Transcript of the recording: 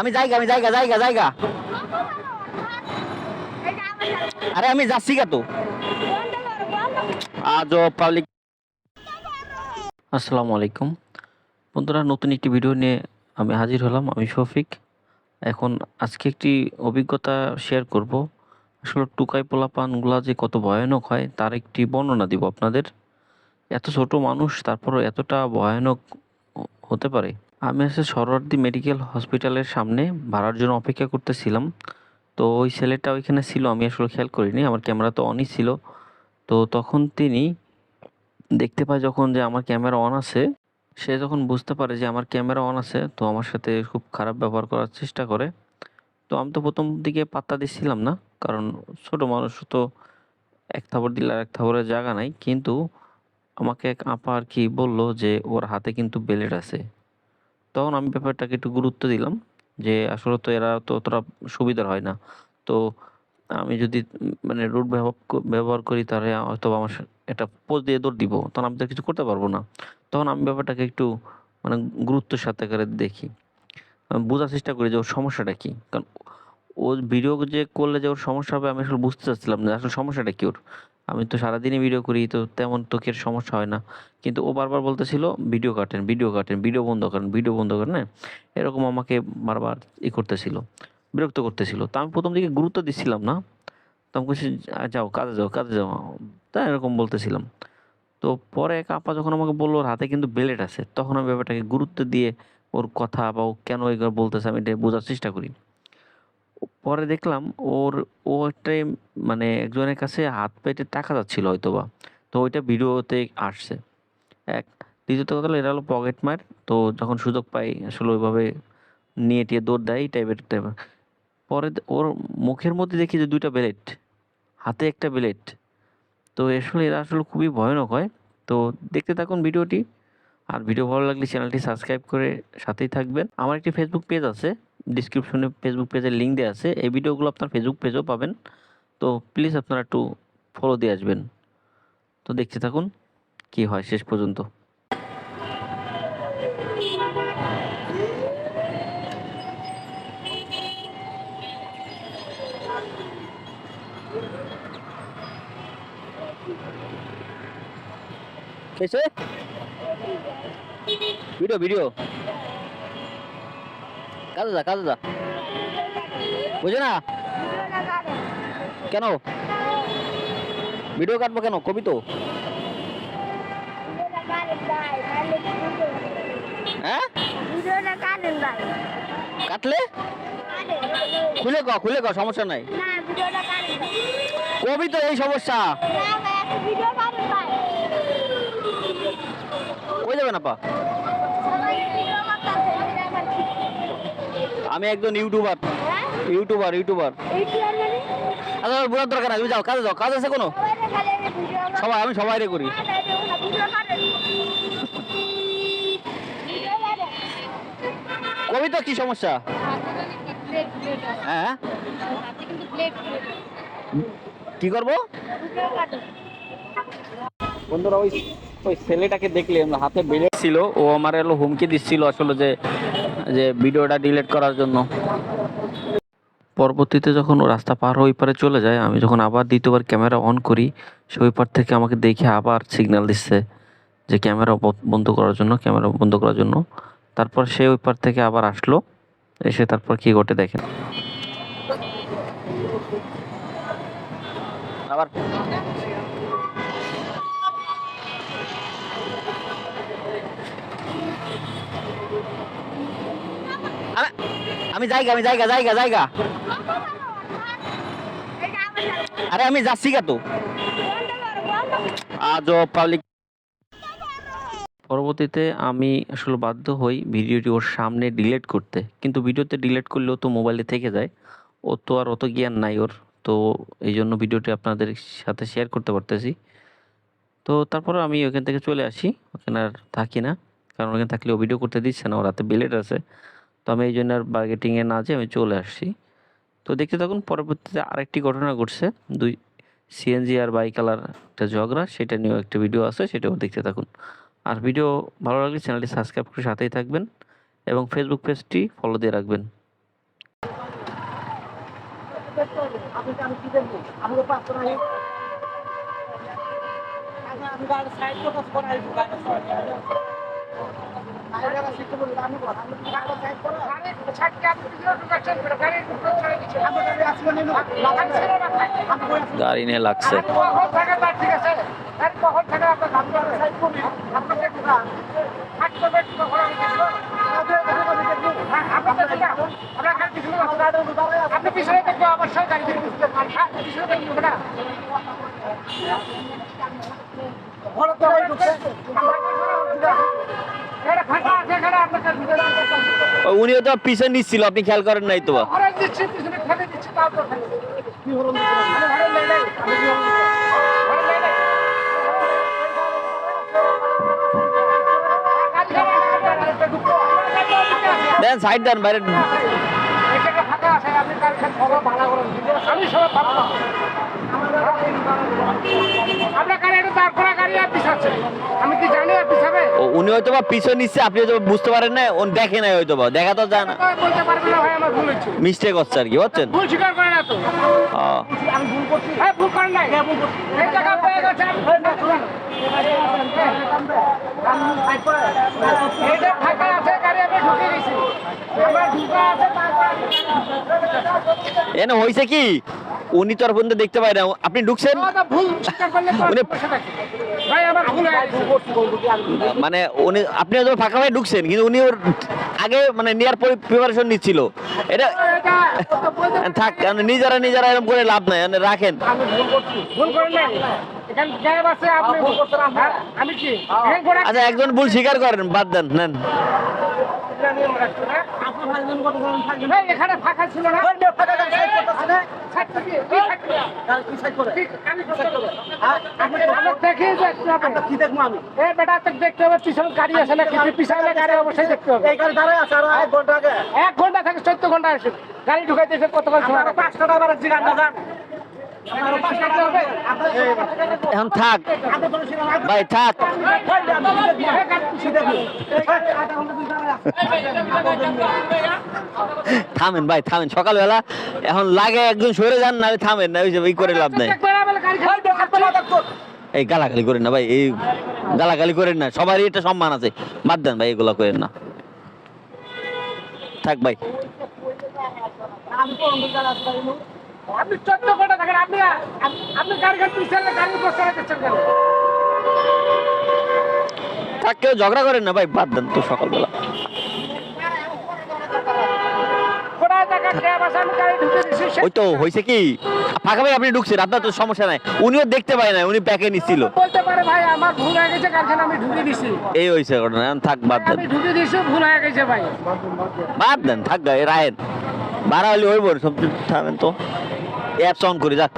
আমি জায়গা আমি জায়গা জায়গা জায়গা। আরে, আমি যাচ্ছি তো। আজও পাবলিক। আসসালামু আলাইকুম। বন্ধুরা, নতুন একটি ভিডিও নিয়ে আমি হাজির হলাম, আমি শফিক। এখন আজকে একটি অভিজ্ঞতা শেয়ার করব। আসলে টুকাই পোলাপানগুলা যে কত ভয়ানক হয়, তার একটি বর্ণনা দিব আপনাদের। এত ছোট মানুষ, তারপরও এতটা ভয়ানক হতে পারে। আমি আসলে সরোয়ার্দি মেডিকেল হসপিটালের সামনে ভাড়ার জন্য অপেক্ষা করতেছিলাম। তো ওই ছেলেটা ওইখানে ছিল, আমি আসলে খেয়াল করিনি, আমার ক্যামেরা তো অনই ছিল। তো তখন তিনি দেখতে পায় যখন যে আমার ক্যামেরা অন আছে, সে যখন বুঝতে পারে যে আমার ক্যামেরা অন আছে, তো আমার সাথে খুব খারাপ ব্যবহার করার চেষ্টা করে। তো আমি তো প্রথম দিকে পাত্তা দিচ্ছিলাম না, কারণ ছোট মানুষ তো এক থাবর দিলে আর এক থাবরের জায়গা নাই। কিন্তু আমাকে এক আপা আর কি বলল যে ওর হাতে কিন্তু বেলেট আছে। তখন আমি ব্যাপারটাকে একটু গুরুত্ব দিলাম যে আসলে তো এরা তো অতটা সুবিধার হয় না। তো আমি যদি মানে রুট ব্যবহার করি তাহলে হয়তো আমার একটা পোজ দিয়ে দৌড় দিব। তখন আমি তো কিছু করতে পারব না। তখন আমি ব্যাপারটাকে একটু মানে গুরুত্বের সাথে করে দেখি। বোঝার চেষ্টা করি যে ওর সমস্যাটা কি। কারণ ও ভিডিও যে করলে যে ওর সমস্যা হবে আমি আসলে বুঝতে চাচ্ছিলাম না। আসলে সমস্যাটা কি ওর? আমি তো সারাদিনই ভিডিও করি, তো তেমন তো কি সমস্যা হয় না। কিন্তু ও বারবার বলতেছিল ভিডিও কাটেন ভিডিও কাটেন ভিডিও বন্ধ করেন ভিডিও বন্ধ করেন। হ্যাঁ এরকম আমাকে বারবার ই করতেছিল, বিরক্ত করতেছিল। তো আমি প্রথম দিকে গুরুত্ব দিচ্ছিলাম না। তো আমি বলছি যাও, কাজে যাও কাজে যাও। তা এরকম বলতেছিলাম। তো পরে এক আপা যখন আমাকে বলল, ওর হাতে কিন্তু বেলেট আছে, তখন আমি ব্যাপারটাকে গুরুত্ব দিয়ে ওর কথা বা ও কেন এগুলো বলতেছে আমি এটা বোঝার চেষ্টা করি। পরে দেখলাম ওর, ও একটাই মানে একজনের কাছে হাত পেটে টাকা যাচ্ছিল হয়তো বা তো ওইটা ভিডিওতে আসছে। এক, দ্বিতীয়ত কথা হলো এটা হলো পকেট মার। তো যখন সুযোগ পাই, আসলে ওইভাবে নিয়ে টিয়ে দৌড় দেয় টাইপের টাইপের। পরে ওর মুখের মধ্যে দেখি যে দুইটা ব্লেড, হাতে একটা ব্লেড। তো আসলে এরা আসলে খুবই ভয়ানক হয়। তো দেখতে থাকুন ভিডিওটি। আর ভিডিও ভালো লাগলে চ্যানেলটি সাবস্ক্রাইব করে সাথেই থাকবেন। আমার একটি ফেসবুক পেজ আছে। ডিসক্রিপশনে ফেসবুক পেজের লিঙ্ক দেওয়া আছে। এই ভিডিওগুলো আপনার ফেসবুক পেজেও পাবেন। তো প্লিজ আপনারা একটু ফলো দিয়ে আসবেন। তো দেখতে থাকুন কি হয় শেষ পর্যন্ত। Video video. কাজে যা কাজে যা বুঝে না? কেন? ভিডিও কাটবো কেন? কবি তো। হ্যাঁ? কাটলে? খুলে ক খুলে ক, সমস্যা নাই। কবি তো এই সমস্যা। কই যাবেন আপা? আমি একজন ইউটিউবার। YouTuber YouTuber. আচ্ছা বোঝার দরকার নাই তুমি যাও কাজে যাও কাজ আছে কোনো? সবাই আমি সবাই রে করি। কবি তো কি সমস্যা? হ্যাঁ? কি করব? বন্ধুরা ওই ওই ছেলেটাকে দেখলে হাতে বেড়ে ছিল ও আমার এলো হুমকি দিচ্ছিল আসলে যে যে ভিডিওটা ডিলিট করার জন্য। পরবর্তীতে যখন ও রাস্তা পার হয়ে পারে চলে যায়, আমি যখন আবার দ্বিতীয়বার ক্যামেরা অন করি, সে ওই পার থেকে আমাকে দেখে আবার সিগন্যাল দিচ্ছে যে ক্যামেরা বন্ধ করার জন্য, ক্যামেরা বন্ধ করার জন্য। তারপর সে ওই পার থেকে আবার আসলো, এসে তারপর কি ঘটে দেখেন। আবার আমি জায়গা আমি জায়গা জায়গা জায়গা আরে আমি যাচ্ছি কা তো। আজও পাবলিক। পরবর্তীতে আমি আসলে বাধ্য হই ভিডিওটি ওর সামনে ডিলেট করতে। কিন্তু ভিডিওতে ডিলিট করলেও তো মোবাইলে থেকে যায়। ও তো আর অত জ্ঞান নাই ওর। তো এই জন্য ভিডিওটি আপনাদের সাথে শেয়ার করতে পারতেছি। তো তারপরে আমি ওখান থেকে চলে আসি। ওখানে আর থাকি না। কারণ ওখানে থাকলে ও ভিডিও করতে দিচ্ছে না। ওর হাতে বেলেট আছে। তো আমি এই জন্য আর বার্গেটিংয়ে না যেয়ে আমি চলে আসছি। তো দেখতে থাকুন, পরবর্তীতে আরেকটি ঘটনা ঘটছে। দুই সিএনজি আর বাইকালার একটা ঝগড়া, সেটা নিয়েও একটা ভিডিও আছে, সেটাও দেখতে থাকুন। আর ভিডিও ভালো লাগলে চ্যানেলটি সাবস্ক্রাইব করে সাথেই থাকবেন এবং ফেসবুক পেজটি ফলো দিয়ে রাখবেন। আমি গাড়ি নিয়ে লাগছে। আপনি পিছনে দেখব আমার সঙ্গে গাড়ি দেখব তো ওই ঢুকছে এটা ফাঁকা আছে এখানে আপনাকে ঢুকে ও, উনিও তো পিছনে নিচ্ছিল আপনি খেয়াল করেন নাই তো। দেন সাইড দেন বাইরে। এখানে উনি হয়তো বা পিছনে নিচ্ছে আপনি হয়তো বুঝতে পারেন না ও দেখে নাই হয়তো বা দেখা তো যায় না। তো বলতে পারবেন না ভাই আমার ভুল হচ্ছে মিস্টেক হচ্ছে আর কি বুঝছেন? ভুল স্বীকার করে না তো। ও, আমি ভুল করছি? হ্যাঁ ভুল করেন নাই। হ্যাঁ ভুল করছি। এই জায়গা পেয়ে গেছে আমি ভুল করছি। এইটা ফাঁকা আছে গাড়ি আমি ঢুকে গেছি আমার ঢুকা আছে এনে হয়েছে কি? উনি তো আর পর্যন্ত দেখতে পাই না। আপনি ঢুকছেন। ভাই হয়ে মানে উনি আপনি হয়তো ফাঁকা হয়ে ঢুকছেন কিন্তু উনি ওর আগে মানে নেওয়ার প্রিপারেশন নিচ্ছিল। এটা থাক নিজেরা নিজেরা এরকম করে লাভ নাই মানে রাখেন। আমি ভুল করছি। ভুল করেন নাই? এখানে গ্যাপ আছে আপনি ভুল করছেন আমি কি? এখানে ঘোড়া আচ্ছা একজন ভুল স্বীকার করেন বাদ দেন নেন। এখানে ফাঁকা ছিল না। গাড়ি আছে নাকি? পিছনে গাড়ি অবশ্যই দেখতে হবে। এক ঘণ্টা এক ঘণ্টা থেকে চোদ্দ ঘণ্টা আসে গাড়ি ঢুকাইতে কতক্ষণ সময়? পাঁচটা ড্রাইভার জিগান এখন থাক। ভাই, থাক। থামেন ভাই, থামেন। সকালবেলা এখন লাগে একজন সরে যান, নাহলে থামেন না, ওই যে ওই করে লাভ নাই। না এই গালাগালি করেন না ভাই, এই গালাগালি করেন না, সবারই এটা সম্মান আছে। বাদ দেন ভাই, এগুলো করেন না। থাক ভাই। আপনি চোদ্দ আপনি আপনি গাড়ি গাড়ি গাড়ি রেখেছেন কেন? থাক কেউ ঝগড়া করেন না ভাই বাদ দেন তো সকালবেলা। ওই তো হয়েছে কি? ফাঁকা ভাই আপনি ঢুকছেন আপনার তো সমস্যা নাই। উনিও দেখতে পায় না উনি ব্যাকে নিচ্ছিল বলতে পারে ভাই আমার ভুল হয়ে গেছে কারখানা আমি ঢুকে দিছি। এই হয়েছে ঘটনা থাক বাদ দেন। আমি ঢুকে দিছি ভুল হয়ে গেছে ভাই। বাদ দেন থাক গায়ে রায়েন বাড়া হলে হইব সব থামেন তো। অ্যাপস অন করে যাক